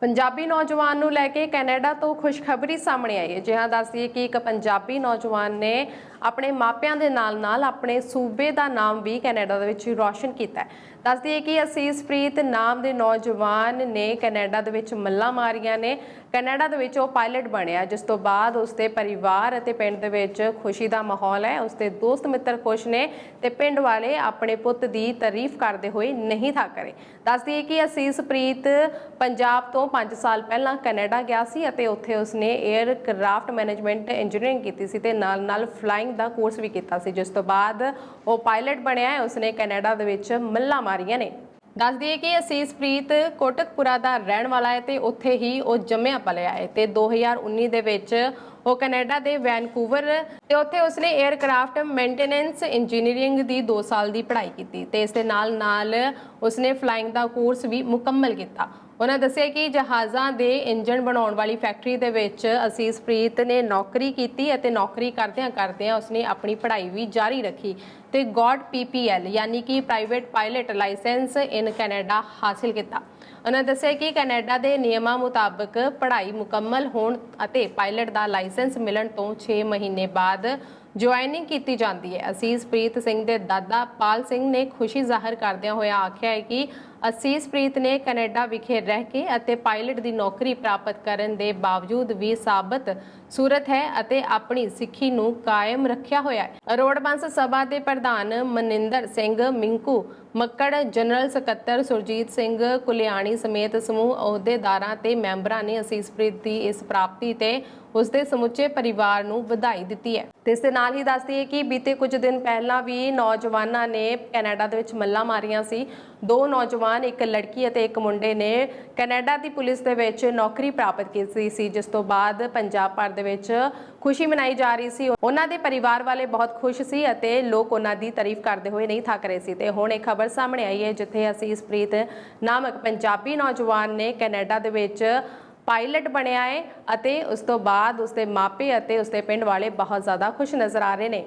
ਪੰਜਾਬੀ ਨੌਜਵਾਨ ਨੂੰ ਲੈ ਕੇ ਕੈਨੇਡਾ ਤੋਂ ਖੁਸ਼ਖਬਰੀ ਸਾਹਮਣੇ ਆਈ ਹੈ। ਜਿਹਾਂ ਦੱਸਦੀਏ ਕਿ ਇੱਕ ਪੰਜਾਬੀ ਨੌਜਵਾਨ ਨੇ ਆਪਣੇ ਮਾਪਿਆਂ ਦੇ ਨਾਲ-ਨਾਲ ਆਪਣੇ ਸੂਬੇ ਦਾ ਨਾਮ ਵੀ ਕੈਨੇਡਾ ਦੇ ਵਿੱਚ ਰੌਸ਼ਨ ਕੀਤਾ ਹੈ। ਦੱਸਦੀਏ ਕਿ ਅਸੀਸਪ੍ਰੀਤ ਨਾਮ ਦੇ ਨੌਜਵਾਨ ਨੇ ਕੈਨੇਡਾ ਦੇ ਵਿੱਚ ਮੱਲਾਂ ਮਾਰੀਆਂ ਨੇ। ਕੈਨੇਡਾ ਦੇ ਵਿੱਚ ਉਹ ਪਾਇਲਟ ਬਣਿਆ, ਜਿਸ ਤੋਂ ਬਾਅਦ ਉਸਦੇ ਪਰਿਵਾਰ ਅਤੇ ਪਿੰਡ ਦੇ ਵਿੱਚ ਖੁਸ਼ੀ ਦਾ ਮਾਹੌਲ ਹੈ। ਉਸਦੇ ਦੋਸਤ ਮਿੱਤਰ ਖੁਸ਼ ਨੇ ਤੇ ਪਿੰਡ ਵਾਲੇ ਆਪਣੇ ਪੁੱਤ ਦੀ ਤਾਰੀਫ ਕਰਦੇ ਹੋਏ ਨਹੀਂ ਥੱਕ ਰਹੇ। ਦੱਸਦੀਏ ਕਿ ਅਸੀਸਪ੍ਰੀਤ ਪੰਜਾਬ ਤੋਂ 5 ਸਾਲ ਪਹਿਲਾਂ ਕੈਨੇਡਾ ਗਿਆ ਸੀ ਅਤੇ ਉੱਥੇ ਉਸਨੇ 에ਅਰ ਕਰਾਫਟ ਮੈਨੇਜਮੈਂਟ ਇੰਜੀਨੀਅਰਿੰਗ ਕੀਤੀ ਸੀ ਤੇ ਨਾਲ-ਨਾਲ ਫਲਾਈਂਗ ਦਾ ਕੋਰਸ ਵੀ ਕੀਤਾ ਸੀ, ਜਿਸ ਤੋਂ ਬਾਅਦ ਉਹ ਪਾਇਲਟ ਬਣਿਆ ਹੈ। ਉਸਨੇ ਕੈਨੇਡਾ ਦੇ ਵਿੱਚ ਮੱਲਾਂ ਮਾਰੀਆਂ ਨੇ। ਦੱਸ ਦਈਏ ਕਿ ਅਸੀਸਪ੍ਰੀਤ ਕੋਟਕਪੁਰਾ ਦਾ ਰਹਿਣ ਵਾਲਾ ਹੈ ਤੇ ਉੱਥੇ ਹੀ ਉਹ ਜੰਮਿਆ ਪਲਿਆ ਹੈ ਤੇ 2019 ਦੇ ਵਿੱਚ ਉਹ ਕੈਨੇਡਾ ਦੇ ਵੈਨਕੂਵਰ ਤੇ ਉੱਥੇ ਉਸਨੇ 에ਅਰਕ੍ਰਾਫਟ ਮੇਨਟੇਨੈਂਸ ਇੰਜੀਨੀਅਰਿੰਗ ਦੀ 2 ਸਾਲ ਦੀ ਪੜ੍ਹਾਈ ਕੀਤੀ ਤੇ ਇਸ ਦੇ ਨਾਲ ਨਾਲ ਉਸਨੇ ਫਲਾਈਂਗ ਦਾ ਕੋਰਸ ਵੀ ਮੁਕੰਮਲ ਕੀਤਾ। ਉਹਨਾਂ ਦੱਸਿਆ ਕਿ ਜਹਾਜ਼ਾਂ ਦੇ ਇੰਜਨ ਬਣਾਉਣ ਵਾਲੀ ਫੈਕਟਰੀ ਦੇ ਵਿੱਚ ਅਸੀਸਪ੍ਰੀਤ ਨੇ ਨੌਕਰੀ ਕੀਤੀ ਅਤੇ ਨੌਕਰੀ ਕਰਦਿਆਂ ਕਰਦਿਆਂ ਉਸਨੇ ਆਪਣੀ ਪੜ੍ਹਾਈ ਵੀ ਜਾਰੀ ਰੱਖੀ ਤੇ ਗੋਡ ਪੀਪੀਐਲ ਯਾਨੀ ਕਿ private pilot licence in Canada ਹਾਸਿਲ ਕੀਤਾ। ਉਹਨਾਂ ਦੱਸਿਆ ਕਿ ਕੈਨੇਡਾ ਦੇ ਨਿਯਮਾਂ ਮੁਤਾਬਕ ਪੜ੍ਹਾਈ ਮੁਕੰਮਲ ਹੋਣ ਅਤੇ ਪਾਇਲਟ ਦਾ ਲਾਇਸੈਂਸ ਮਿਲਣ ਤੋਂ 6 ਮਹੀਨੇ ਬਾਅਦ ਜੁਆਇਨਿੰਗ ਕੀਤੀ ਜਾਂਦੀ ਹੈ। ਅਸੀਸਪ੍ਰੀਤ ਸਿੰਘ ਦੇ ਦਾਦਾ ਪਾਲ ਸਿੰਘ ਨੇ ਖੁਸ਼ੀ ਜ਼ਾਹਰ ਕਰਦਿਆਂ ਹੋਇਆ ਆਖਿਆ ਹੈ ਕਿ ਅਸੀਸਪ੍ਰੀਤ ਨੇ ਕੈਨੇਡਾ ਵਿਖੇ ਰਹਿ ਕੇ ਅਤੇ ਪਾਇਲਟ ਦੀ ਨੌਕਰੀ ਪ੍ਰਾਪਤ ਕਰਨ ਦੇ ਬਾਵਜੂਦ ਵੀ ਸਾਬਤ ਸੂਰਤ ਹੈ ਅਤੇ ਆਪਣੀ ਸਿੱਖੀ ਨੂੰ ਕਾਇਮ ਰੱਖਿਆ ਹੋਇਆ ਹੈ। ਰੋਡ ਬੰਸ ਸਭਾ ਦੇ ਪ੍ਰਧਾਨ ਮਨਿੰਦਰ ਸਿੰਘ, ਮਿੰਕੂ ਮੱਕੜ, ਜਨਰਲ ਸਕੱਤਰ ਸੁਰਜੀਤ ਸਿੰਘ, ਕੁਲਿਆਣੀ ਸਮੇਤ ਸਮੂਹ ਅਹੁਦੇਦਾਰਾਂ ਤੇ ਮੈਂਬਰਾਂ ਨੇ ਅਸੀਸਪ੍ਰੀਤ ਦੀ ਇਸ ਪ੍ਰਾਪਤੀ ਤੇ ਉਸਦੇ ਸਮੁੱਚੇ ਪਰਿਵਾਰ ਨੂੰ ਵਧਾਈ ਦਿੱਤੀ ਹੈ। ਤੇ ਇਸ ਦੇ ਨਾਲ ਹੀ ਦੱਸਦੀ ਹੈ ਕਿ ਬੀਤੇ ਕੁਝ ਦਿਨ ਪਹਿਲਾਂ ਵੀ ਨੌਜਵਾਨਾਂ ਨੇ ਕੈਨੇਡਾ ਦੇ ਵਿੱਚ ਮੱਲਾਂ ਮਾਰੀਆਂ ਸੀ। ਦੋ ਨੌਜਵਾਨ, ਇੱਕ ਲੜਕੀ ਅਤੇ ਇੱਕ ਮੁੰਡੇ ਨੇ ਕੈਨੇਡਾ ਦੀ ਪੁਲਿਸ ਦੇ ਵਿੱਚ ਨੌਕਰੀ ਪ੍ਰਾਪਤ ਕੀਤੀ ਸੀ, ਜਿਸ ਤੋਂ ਬਾਅਦ ਪੰਜਾਬ ਭਰ ਦੇ ਵਿੱਚ ਖੁਸ਼ੀ ਮਨਾਈ ਜਾ ਰਹੀ ਸੀ। ਉਹਨਾਂ ਦੇ ਪਰਿਵਾਰ ਵਾਲੇ ਬਹੁਤ ਖੁਸ਼ ਸੀ ਅਤੇ ਲੋਕ ਉਹਨਾਂ ਦੀ ਤਾਰੀਫ ਕਰਦੇ ਹੋਏ ਨਹੀਂ ਥੱਕ ਰਹੇ ਸੀ। ਤੇ ਹੁਣ ਇਹ ਖਬਰ ਸਾਹਮਣੇ ਆਈ ਹੈ, ਜਿੱਥੇ ਅਸੀਂ ਅਸੀਸਪ੍ਰੀਤ ਨਾਮਕ ਪੰਜਾਬੀ ਨੌਜਵਾਨ ਨੇ ਕੈਨੇਡਾ ਦੇ ਵਿੱਚ ਪਾਇਲਟ ਬਣਿਆ ਹੈ ਅਤੇ ਉਸ ਤੋਂ ਬਾਅਦ ਉਸਦੇ ਮਾਪੇ ਅਤੇ ਉਸਦੇ ਪਿੰਡ ਵਾਲੇ ਬਹੁਤ ਜ਼ਿਆਦਾ ਖੁਸ਼ ਨਜ਼ਰ ਆ ਰਹੇ ਨੇ।